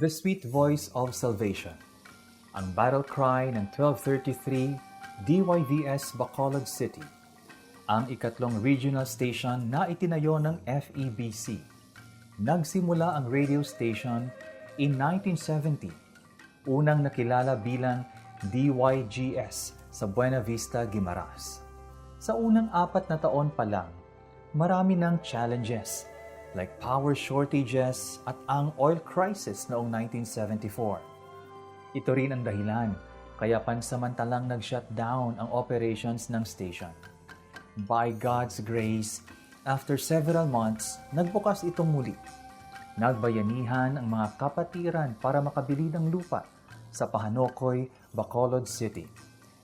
The Sweet Voice of Salvation, ang battle cry ng 1233 DYVS Bacolod City, ang ikatlong regional station na itinayo ng FEBC. Nagsimula ang radio station in 1970, unang nakilala bilang DYGS sa Buena Vista, Guimaras. Sa unang apat na taon pa lang, marami ng challenges like power shortages at ang oil crisis noong 1974. Ito rin ang dahilan kaya pansamantalang nag-shutdown ang operations ng station. By God's grace, after several months, nagbukas itong muli. Nagbayanihan ang mga kapatiran para makabili ng lupa sa Pahanokoy, Bacolod City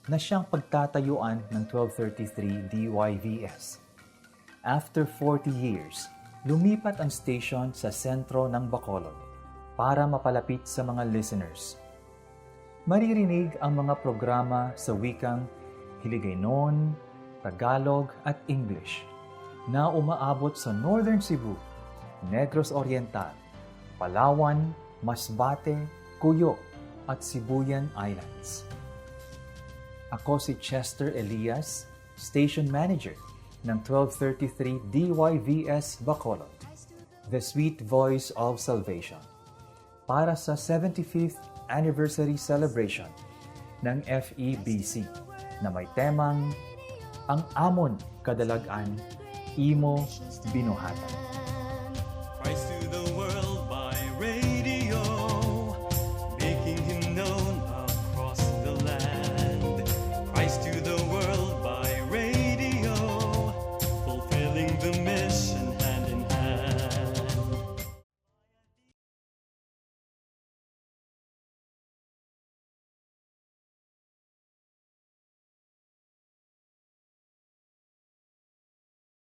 na siyang pagtatayuan ng 1233 DYVS. After 40 years, lumipat ang station sa sentro ng Bacolod para mapalapit sa mga listeners. Maririnig ang mga programa sa wikang Hiligaynon, Tagalog at English na umaabot sa Northern Cebu, Negros Oriental, Palawan, Masbate, Cuyo at Sibuyan Islands. Ako si Chester Elias, Station Manager ng 1233 DYVS Bacolod, The Sweet Voice of Salvation, para sa 75th Anniversary Celebration ng FEBC na may temang Ang Amon Kadalagan, Imo Binuhatan.